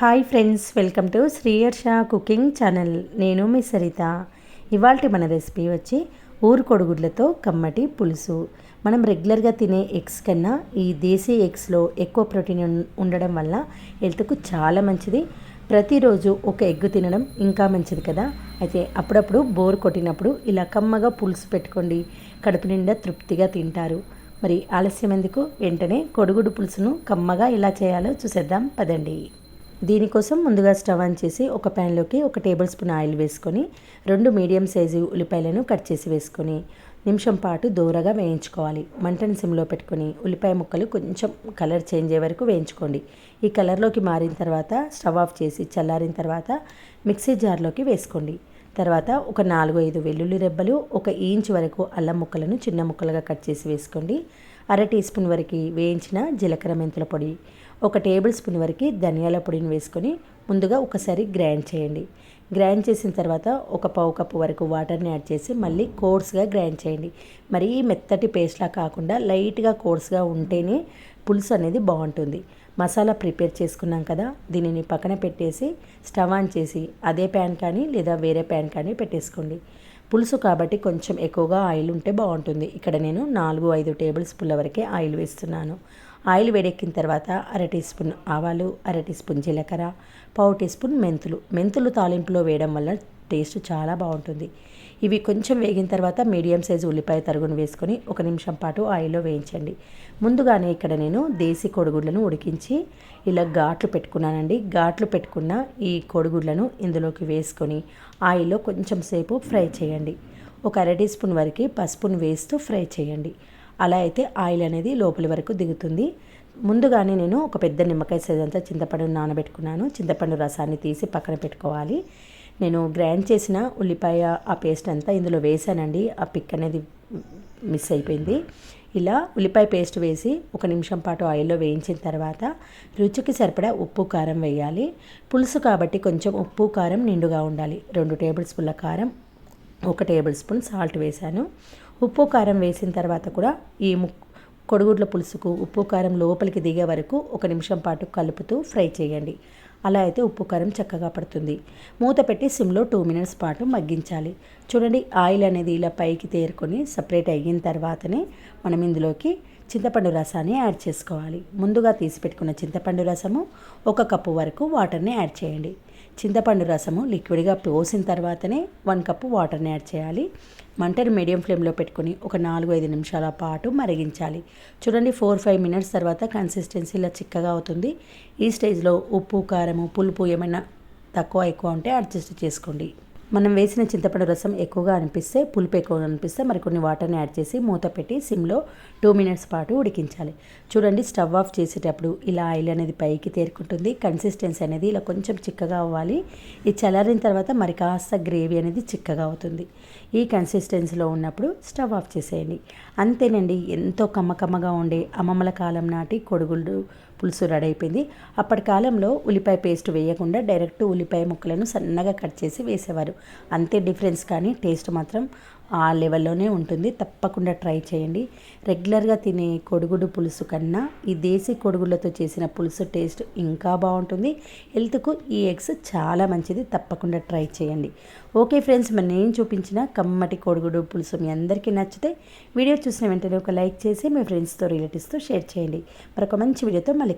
Hi friends welcome to Sriyarsha cooking channel. నేను మీ సరిత. ఇవాళ మన రెసిపీ వచ్చి ఊరు కొడుగుడ్లతో కమ్మటి పులుసు. మనం రెగ్యులర్గా తినే ఎగ్స్ కన్నా ఈ దేశీ ఎగ్స్లో ఎక్కువ ప్రోటీన్ ఉండడం వల్ల హెల్త్కు చాలా మంచిది. ప్రతిరోజు ఒక ఎగ్ తినడం ఇంకా మంచిది కదా. అయితే అప్పుడప్పుడు బోర్ కొట్టినప్పుడు ఇలా కమ్మగా పులుసు పెట్టుకోండి. కడుపు నిండా తృప్తిగా తింటారు. మరి ఆలస్యం ఎందుకు? వెంటనే కొడుగుడు పులుసును కమ్మగా ఇలా చేయాలో చూసేద్దాం. పదండి. దీనికోసం ముందుగా స్టవ్ ఆన్ చేసి ఒక ప్యాన్లోకి ఒక టేబుల్ స్పూన్ ఆయిల్ వేసుకొని రెండు మీడియం సైజు ఉల్లిపాయలను కట్ చేసి వేసుకొని నిమిషం పాటు దూరగా వేయించుకోవాలి. మంటను సిమ్లో పెట్టుకొని ఉల్లిపాయ ముక్కలు కొంచెం కలర్ చేంజ్ అయ్యే వరకు వేయించుకోండి. ఈ కలర్లోకి మారిన తర్వాత స్టవ్ ఆఫ్ చేసి చల్లారిన తర్వాత మిక్సీ జార్లోకి వేసుకోండి. తర్వాత ఒక నాలుగు ఐదు వెల్లుల్లి రెబ్బలు ఒక ఇంచ్ వరకు అల్లం ముక్కలను చిన్న ముక్కలుగా కట్ చేసి వేసుకోండి. అర టీ స్పూన్ వరకు వేయించిన జీలకర్ర మెంతుల పొడి ఒక టేబుల్ స్పూన్ వరకు ధనియాల పొడిని వేసుకొని ముందుగా ఒకసారి గ్రైండ్ చేయండి. గ్రైండ్ చేసిన తర్వాత ఒక పావు కప్పు వరకు వాటర్ని యాడ్ చేసి మళ్ళీ కోర్స్గా గ్రైండ్ చేయండి. మరీ మెత్తటి పేస్ట్లా కాకుండా లైట్గా కోర్స్గా ఉంటేనే పులుసు అనేది బాగుంటుంది. మసాలా ప్రిపేర్ చేసుకున్నాం కదా దీనిని పక్కన పెట్టేసి స్టవ్ ఆన్ చేసి అదే ప్యాన్ కానీ లేదా వేరే ప్యాన్ కానీ పెట్టేసుకోండి. పులుసు కాబట్టి కొంచెం ఎక్కువగా ఆయిల్ ఉంటే బాగుంటుంది. ఇక్కడ నేను నాలుగు ఐదు టేబుల్ స్పూన్ల వరకే ఆయిల్ వేస్తున్నాను. ఆయిల్ వేడెక్కిన తర్వాత అర టీ స్పూన్ ఆవాలు అర టీ స్పూన్ జీలకర్ర పావు టీ స్పూన్ మెంతులు. మెంతులు తాలింపులో వేయడం వల్ల టేస్ట్ చాలా బాగుంటుంది. ఇవి కొంచెం వేగిన తర్వాత మీడియం సైజు ఉల్లిపాయ తరుగును వేసుకొని ఒక నిమిషం పాటు ఆయిల్లో వేయించండి. ముందుగానే ఇక్కడ నేను దేశీ కోడిగుడ్లను ఉడికించి ఇలా ఘాట్లు పెట్టుకున్నానండి. ఘాట్లు పెట్టుకున్న ఈ కోడిగుడ్లను ఇందులోకి వేసుకొని ఆయిల్లో కొంచెం సేపు ఫ్రై చేయండి. ఒక అర టీ స్పూన్ వరకు పసుపును వేస్తూ ఫ్రై చేయండి. అలా అయితే ఆయిల్ అనేది లోపలి వరకు దిగుతుంది. ముందుగానే నేను ఒక పెద్ద నిమ్మకాయ సైజ్ అంతా చింతపండు నానబెట్టుకున్నాను. చింతపండు రసాన్ని తీసి పక్కన పెట్టుకోవాలి. నేను గ్రైండ్ చేసిన ఉల్లిపాయ ఆ పేస్ట్ అంతా ఇందులో వేసానండి. ఆ పిక్ అనేది మిస్ అయిపోయింది. ఇలా ఉల్లిపాయ పేస్ట్ వేసి ఒక నిమిషం పాటు ఆయిల్లో వేయించిన తర్వాత రుచికి సరిపడా ఉప్పు కారం వేయాలి. పులుసు కాబట్టి కొంచెం ఉప్పు కారం నిండుగా ఉండాలి. రెండు టేబుల్ స్పూన్ల కారం ఒక టేబుల్ స్పూన్ సాల్ట్ వేశాను ఉప్పు కారం వేసిన తర్వాత కూడా ఈ ము కొడుగుడ్ల పులుసుకు ఉప్పు కారం లోపలికి దిగే వరకు ఒక నిమిషం పాటు కలుపుతూ ఫ్రై చేయండి. అలా అయితే ఉప్పు కారం చక్కగా పడుతుంది. మూత పెట్టి సిమ్లో టూ మినిట్స్ పాటు మగ్గించాలి. చూడండి ఆయిల్ అనేది ఇలా పైకి తేరుకొని సపరేట్ అయిన తర్వాతనే మనం ఇందులోకి చింతపండు రసాన్ని యాడ్ చేసుకోవాలి. ముందుగా తీసి పెట్టుకున్న చింతపండు రసము ఒక కప్పు వరకు వాటర్ని యాడ్ చేయండి. చింతపండు రసము లిక్విడ్గా పోసిన తర్వాతనే వన్ కప్పు వాటర్ని యాడ్ చేయాలి. మంటను మీడియం ఫ్లేమ్లో పెట్టుకొని ఒక నాలుగు ఐదు నిమిషాల పాటు మరిగించాలి. చూడండి ఫోర్ ఫైవ్ మినిట్స్ తర్వాత కన్సిస్టెన్సీ ఇలా చిక్కగా అవుతుంది. ఈ స్టేజ్లో ఉప్పు కారము పులుపు ఏమైనా తక్కువ ఎక్కువ ఉంటే అడ్జస్ట్ చేసుకోండి. మనం వేసిన చింతపండు రసం ఎక్కువగా అనిపిస్తే పులుపు ఎక్కువగా అనిపిస్తే మరికొన్ని వాటర్ని యాడ్ చేసి మూత పెట్టి సిమ్లో టూ మినిట్స్ పాటు ఉడికించాలి. చూడండి స్టవ్ ఆఫ్ చేసేటప్పుడు ఇలా ఆయిల్ అనేది పైకి తేరుకుంటుంది. కన్సిస్టెన్సీ అనేది ఇలా కొంచెం చిక్కగా అవ్వాలి. ఇది చల్లారిన తర్వాత మరి కాస్త గ్రేవీ అనేది చిక్కగా అవుతుంది. ఈ కన్సిస్టెన్సీలో ఉన్నప్పుడు స్టవ్ ఆఫ్ చేసేయండి. అంతేనండి ఎంతో కమ్మకమ్మగా ఉండే అమ్మమ్మల కాలం నాటి కొడుగులు పులుసు రెడీ అయిపోయింది. అప్పటి కాలంలో ఉల్లిపాయ పేస్ట్ వేయకుండా డైరెక్ట్ ఉల్లిపాయ ముక్కలను సన్నగా కట్ చేసి వేసేవారు. అంతే డిఫరెన్స్ కానీ టేస్ట్ మాత్రం ఆ లెవెల్లోనే ఉంటుంది. తప్పకుండా ట్రై చేయండి. రెగ్యులర్గా తినే కొడుగుడు పులుసు కన్నా ఈ దేశీ కొడుగులతో చేసిన పులుసు టేస్ట్ ఇంకా బాగుంటుంది. హెల్త్కు ఈ ఎగ్స్ చాలా మంచిది. తప్పకుండా ట్రై చేయండి. ఓకే ఫ్రెండ్స్ మరి నేను చూపించిన కమ్మటి కొడుగుడు పులుసు మీ అందరికీ నచ్చితే వీడియో చూసిన వెంటనే ఒక లైక్ చేసి మీ ఫ్రెండ్స్తో రిలేటివ్స్తో షేర్ చేయండి. మరొక మంచి వీడియోతో మళ్ళీ